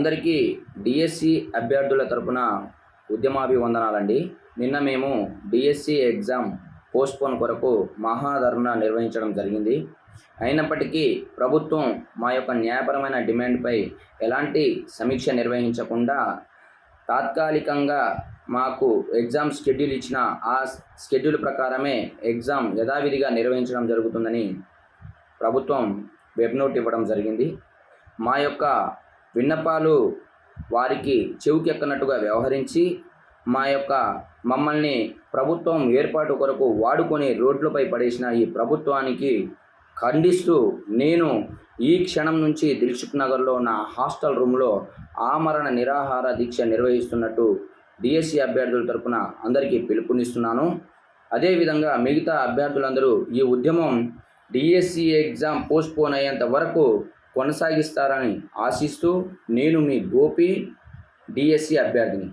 అందరికీ డిఎస్సి అభ్యర్థుల తరపున ఉద్యమాభివందనాలండి. నిన్న మేము డిఎస్సి ఎగ్జామ్ పోస్ట్పోన్ కొరకు మహాధర్నా నిర్వహించడం జరిగింది. అయినప్పటికీ ప్రభుత్వం మా యొక్క న్యాయపరమైన డిమాండ్పై ఎలాంటి సమీక్ష నిర్వహించకుండా తాత్కాలికంగా మాకు ఎగ్జామ్ షెడ్యూల్ ఇచ్చిన ఆ షెడ్యూల్ ప్రకారమే ఎగ్జామ్ యథావిధిగా నిర్వహించడం జరుగుతుందని ప్రభుత్వం వెబ్ నోట్ ఇవ్వడం జరిగింది. మా యొక్క విన్నపాలు వారికి చెవికెక్కనట్టుగా వ్యవహరించి మా యొక్క మమ్మల్ని ప్రభుత్వం ఏర్పాటు కొరకు వాడుకొని రోడ్లపై పడేసిన ఈ ప్రభుత్వానికి ఖండిస్తూ నేను ఈ క్షణం నుంచి దిల్సుఖ్ నగర్లో నా హాస్టల్ రూమ్లో ఆమరణ నిరాహార దీక్ష నిర్వహిస్తున్నట్టు డిఎస్సి అభ్యర్థుల తరపున అందరికీ పిలుపునిస్తున్నాను. అదేవిధంగా మిగతా అభ్యర్థులందరూ ఈ ఉద్యమం డిఎస్సి ఎగ్జామ్ పోస్ట్పోన్ అయ్యేంత వరకు కొనసాగిస్తారని ఆశిస్తూ నేను మీ గోపి డిఎస్సి అభ్యర్థిని.